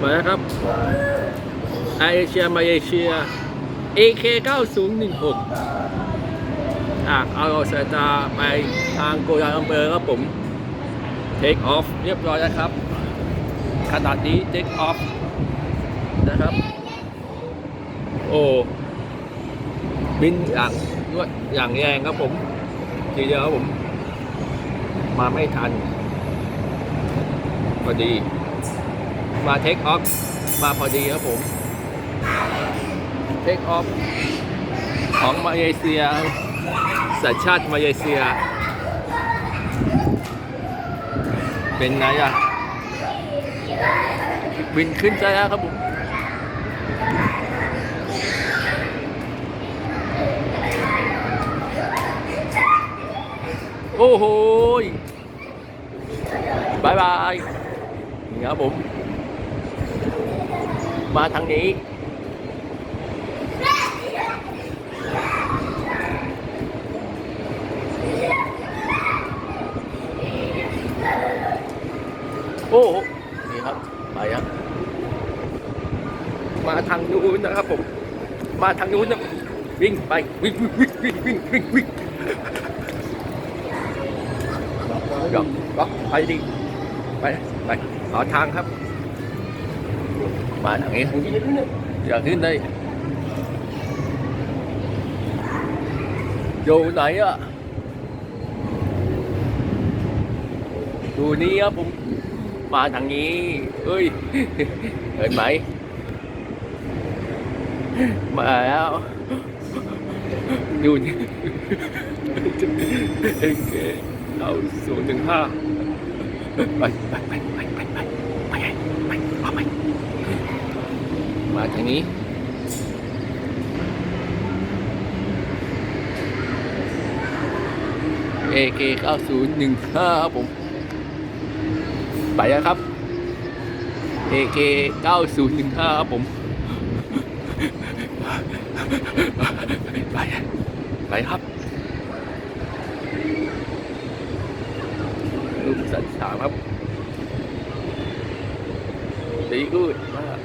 มาแล้วครับไอเอเชียมาเลเซีย AK 9016อะเอาสายตาไปทางโกดังอำเภอครับผม Take off เรียบร้อยแล้วครับขนาดนี้ Take off นะครับ โอ้บินอย่างนวดอย่างแรงครับผม ทีเดียวครับผม มาไม่ทันพอดี มาเทคออฟมาพอดีครับผม เทคออฟของมาเลเซีย สัญชาติมาเลเซีย เป็นไงอะบินขึ้นใจแล้วครับผมโอ้โหบายบายนี่ครับผม มาทางนี้ โอ้นี่ครับ ไปครับมาทางนู้นนะครับผม มาทางนู้นนะวิ่งไป วิ่งวิ่งวิ่งวิ่งวิ่งวิ่งยกยกไปดิไปไปขอทางครับ มาทางนี้อย่าขึ้นเลยอยู่ไหนอะดูนี่ครับผมมาทางนี้เอ้ยเห็นไหมมาแล้วดูนี่เอ็งเกเอาศูนย์หนึ่งห้าไปไปไปไปไปไปไปไปไป มาทางนี้ AK 9015ครับผม ไปแล้วครับ AK 9015ครับผม ไป ไปครับรูปสัตว์สามครับดีกูดมาก